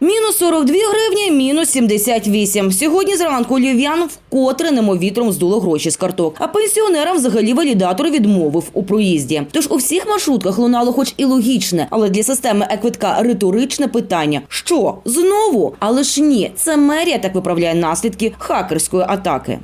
Мінус 42 гривні, мінус 78. Сьогодні зранку лів'ян вкотре немовітром здуло гроші з карток. А пенсіонерам взагалі валідатор відмовив у проїзді. Тож у всіх маршрутках лунало хоч і логічне, але для системи еквитка риторичне питання: що знову? Але ж ні, це мерія так виправляє наслідки хакерської атаки.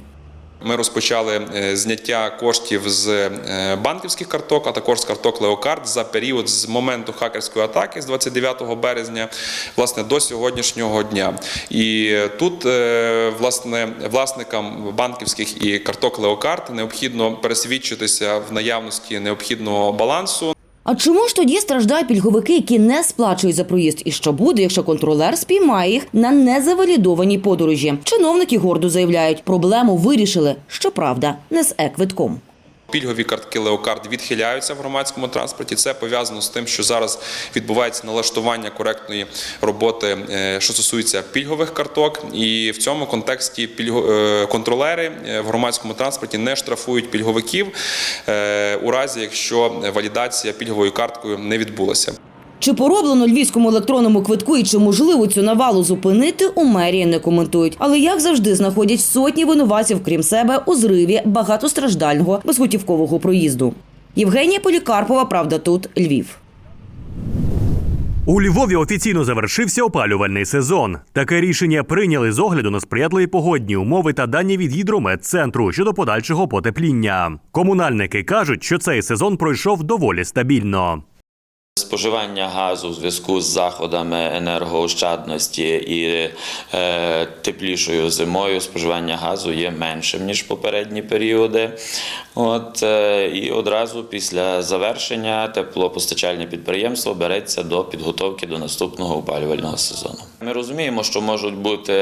Ми розпочали е, зняття коштів з е, банківських карток, а також з карток Леокард за період з моменту хакерської атаки з 29 березня власне до сьогоднішнього дня. І тут е, власне власникам банківських і карток Леокард необхідно пересвідчитися в наявності необхідного балансу. А чому ж тоді страждають пільговики, які не сплачують за проїзд? І що буде, якщо контролер спіймає їх на незавалідованій подорожі? Чиновники гордо заявляють, проблему вирішили. Щоправда, не з еквитком. Пільгові картки Леокард відхиляються в громадському транспорті. Це пов'язано з тим, що зараз відбувається налаштування коректної роботи, е, що стосується пільгових карток. І в цьому контексті е, контролери е, в громадському транспорті не штрафують пільговиків у разі, якщо валідація пільговою карткою не відбулася. Чи пороблено львівському електронному квитку і чи можливо цю навалу зупинити, у мерії не коментують. Але як завжди знаходять сотні винуватців, крім себе, у зриві багатостраждального безготівкового проїзду. Євгенія Полікарпова, правда, тут Львів. У Львові офіційно завершився опалювальний сезон. Таке рішення прийняли з огляду на сприятливі погодні умови та дані від гідрометцентру щодо подальшого потепління. Комунальники кажуть, що цей сезон пройшов доволі стабільно. Споживання газу в зв'язку з заходами енергоощадності і е, теплішою зимою споживання газу є меншим ніж попередні періоди. От е, і одразу після завершення теплопостачальне підприємство береться до підготовки до наступного опалювального сезону. Ми розуміємо, що можуть бути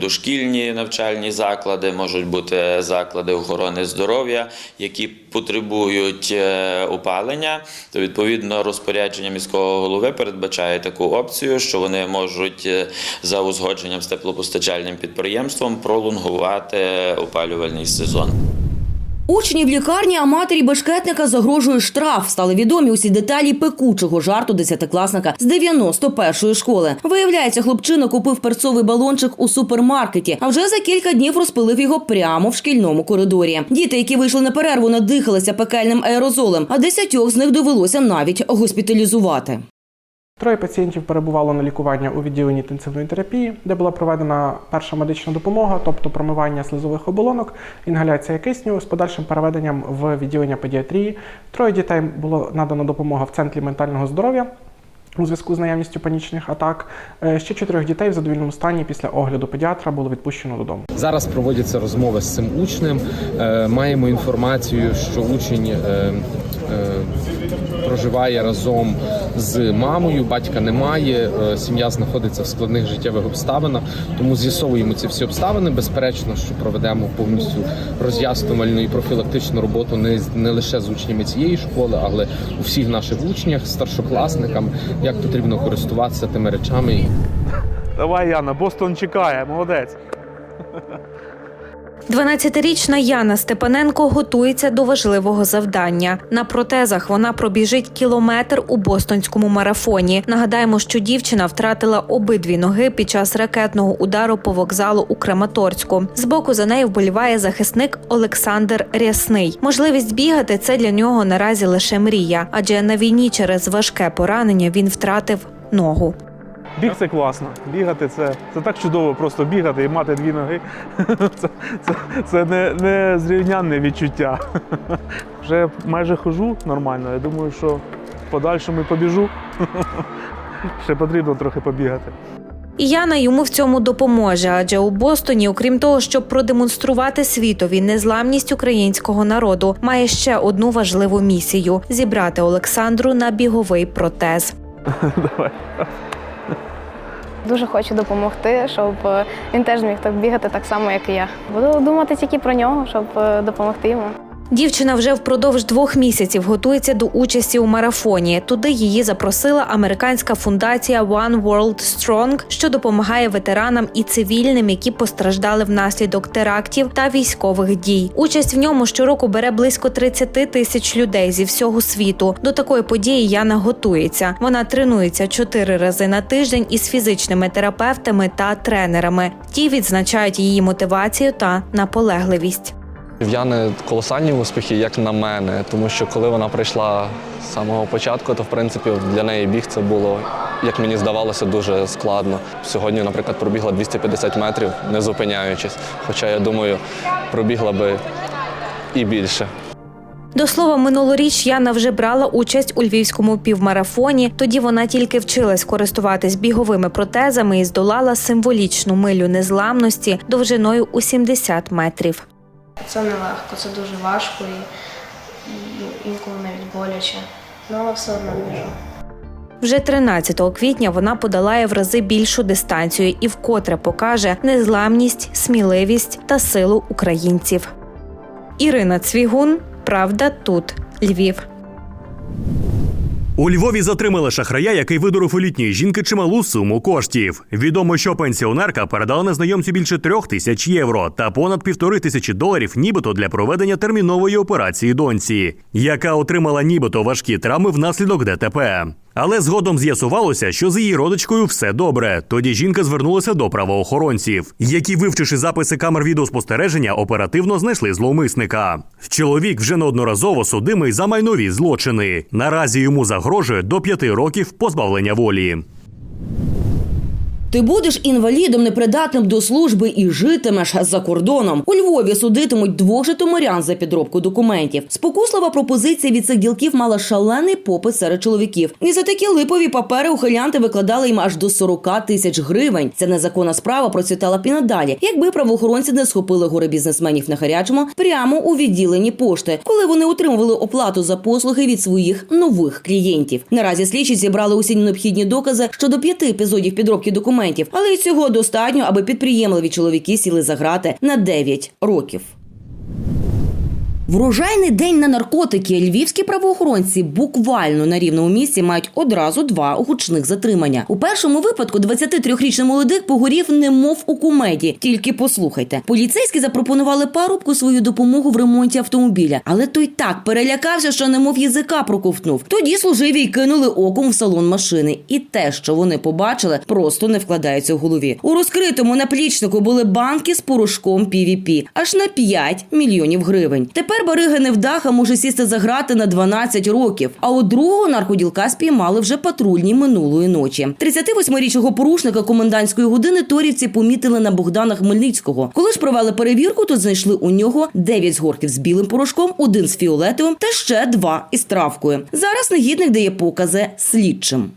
дошкільні навчальні заклади, можуть бути заклади охорони здоров'я, які потребують е, опалення. То відповідно розпорядження міського голови передбачає таку опцію, що вони можуть е, за узгодженням з теплопостачальним підприємством пролонгувати опалювальний сезон. Учні в лікарні, а матері бешкетника загрожує штраф. Стали відомі усі деталі пекучого жарту десятикласника з 91-ї школи. Виявляється, хлопчина купив перцовий балончик у супермаркеті, а вже за кілька днів розпилив його прямо в шкільному коридорі. Діти, які вийшли на перерву, надихалися пекельним аерозолем, а десятьох з них довелося навіть госпіталізувати. Троє пацієнтів перебувало на лікування у відділенні інтенсивної терапії, де була проведена перша медична допомога, тобто промивання слизових оболонок, інгаляція кисню з подальшим переведенням в відділення педіатрії. Троє дітей було надано допомога в центрі ментального здоров'я. У зв'язку з наявністю панічних атак Е, ще чотирьох дітей в задовільному стані після огляду педіатра було відпущено додому. Зараз проводяться розмови з цим учнем. Е, Маємо інформацію, що учень е, проживає разом з мамою, батька немає, е, сім'я знаходиться в складних життєвих обставинах. Тому з'ясовуємо ці всі обставини. Безперечно, що проведемо повністю роз'яснювальну і профілактичну роботу не, не лише з учнями цієї школи, але у всіх наших учнях, старшокласникам, як потрібно користуватися тими речами. Давай, Яна, Бостон чекає, молодець. 12-річна Яна Степаненко готується до важливого завдання. На протезах вона пробіжить кілометр у бостонському марафоні. Нагадаємо, що дівчина втратила обидві ноги під час ракетного удару по вокзалу у Краматорську. Збоку за нею вболіває захисник Олександр Рясний. Можливість бігати це для нього наразі лише мрія, адже на війні через важке поранення він втратив ногу. Біг це класно. Бігати це, це так чудово, просто бігати і мати дві ноги. Це, це, це не, не зрівнянне відчуття. Вже майже хожу нормально. Я думаю, що в подальшому і побіжу. Ще потрібно трохи побігати. І Яна йому в цьому допоможе, адже у Бостоні, окрім того, щоб продемонструвати світові незламність українського народу, має ще одну важливу місію зібрати Олександру на біговий протез. Давай. Дуже хочу допомогти, щоб е, він теж міг так бігати так само, як і я. Буду думати тільки про нього, щоб е, допомогти йому. Дівчина вже впродовж двох місяців готується до участі у марафоні. Туди її запросила американська фундація One World Strong, що допомагає ветеранам і цивільним, які постраждали внаслідок терактів та військових дій. Участь в ньому щороку бере близько 30 тисяч людей зі всього світу. До такої події Яна готується. Вона тренується чотири рази на тиждень із фізичними терапевтами та тренерами. Ті відзначають її мотивацію та наполегливість. В Яни колосальні успіхи, як на мене, тому що коли вона прийшла з самого початку, то в принципі для неї біг це було, як мені здавалося, дуже складно. Сьогодні, наприклад, пробігла 250 метрів, не зупиняючись. Хоча я думаю, пробігла би і більше. До слова, минулоріч Яна вже брала участь у львівському півмарафоні. Тоді вона тільки вчилась користуватись біговими протезами і здолала символічну милю незламності довжиною у 70 метрів. Це нелегко, це дуже важко і, і інколи навіть боляче. Ну, але все одно біжу. Вже 13 квітня вона подолає в рази більшу дистанцію і вкотре покаже незламність, сміливість та силу українців. Ірина Цвігун, Правда, тут Львів. У Львові затримали шахрая, який видурив у літньої жінки чималу суму коштів. Відомо, що пенсіонерка передала незнайомцю більше трьох тисяч євро та понад півтори тисячі доларів, нібито для проведення термінової операції доньці, яка отримала нібито важкі травми внаслідок ДТП. Але згодом з'ясувалося, що з її родичкою все добре. Тоді жінка звернулася до правоохоронців, які, вивчивши записи камер відеоспостереження, оперативно знайшли зловмисника. Чоловік вже неодноразово судимий за майнові злочини. Наразі йому загрожує до п'яти років позбавлення волі. Ти будеш інвалідом непридатним до служби і житимеш за кордоном. У Львові судитимуть двох житомирян за підробку документів. Спокуслива пропозиція від цих ділків мала шалений попит серед чоловіків. І за такі липові папери ухилянти викладали їм аж до 40 тисяч гривень. Ця незаконна справа процвітала б і надалі, якби правоохоронці не схопили гори бізнесменів на гарячому прямо у відділенні пошти, коли вони отримували оплату за послуги від своїх нових клієнтів. Наразі слідчі зібрали усі необхідні докази щодо п'яти епізодів підробки документів, але й цього достатньо, аби підприємливі чоловіки сіли за грати на 9 років. Врожайний день на наркотики. Львівські правоохоронці буквально на рівному місці мають одразу два гучних затримання. У першому випадку 23-річний молодик погорів немов у кумеді. Тільки послухайте. Поліцейські запропонували парубку свою допомогу в ремонті автомобіля, але той так перелякався, що немов язика проковтнув. Тоді служиві й кинули оком в салон машини. І те, що вони побачили, просто не вкладається в голові. У розкритому наплічнику були банки з порошком PVP аж на 5 мільйонів гривень. Тепер барига невдаха може сісти за грати на 12 років. А от другого наркоділка спіймали вже патрульні минулої ночі. 38-річного порушника комендантської години торівці помітили на Богдана Хмельницького. Коли ж провели перевірку, то знайшли у нього 9 згорків з білим порошком, один з фіолетовим та ще два із травкою. Зараз негідник дає покази слідчим.